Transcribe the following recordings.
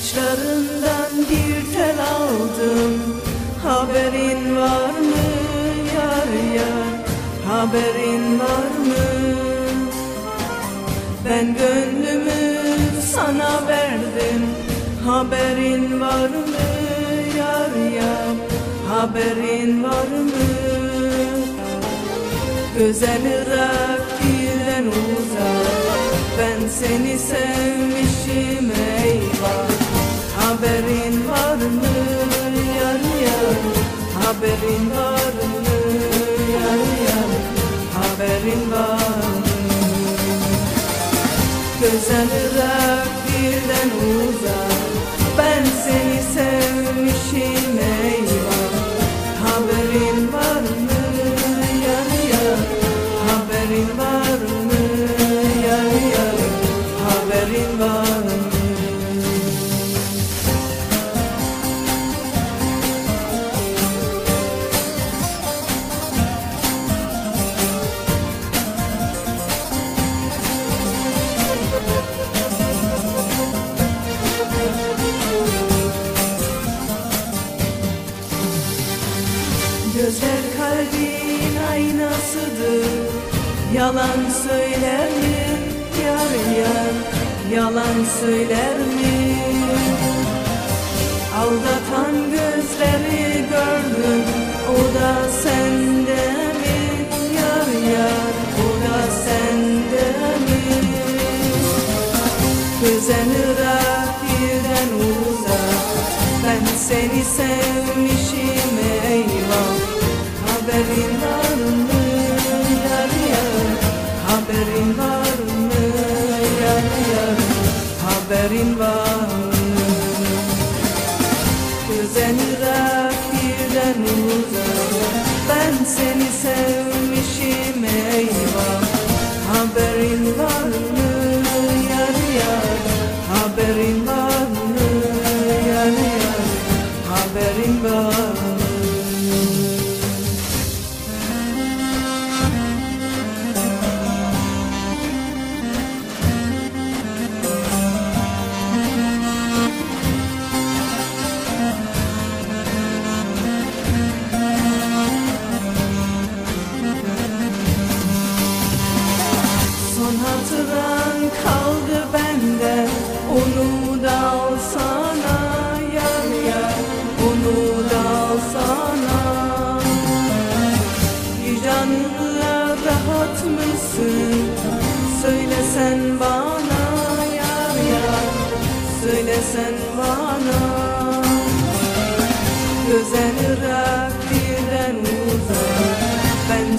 Saçlarından bir tel aldım. Haberin var mı yar yar? Haberin var mı? Ben gönlümü sana verdim. Haberin var mı yar yar? Haberin var mı? Güzel Irak birden uzak. Ben seni sevmişim Haberin var mı? Yar yar. Haberin var mı? Yar yar. Haberin var mı? Güzel Irak birden uzak Ben seni sevmişim eyvah kalbin aynasıdır. Yalan söyler mi? Yar yar Yalan söyler mi? Aldatan gözleri gördüm O da sende mi? Yar yar O da sende mi? Güzel Irak birden uzak Ben seni sevmişim Haberin var. Irak birden uzak. Ben seni sevmişim eyvah. Haberin var mı? Yar yar. Haberin var mı? Yar yar. Haberin var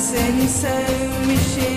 seni sevmişim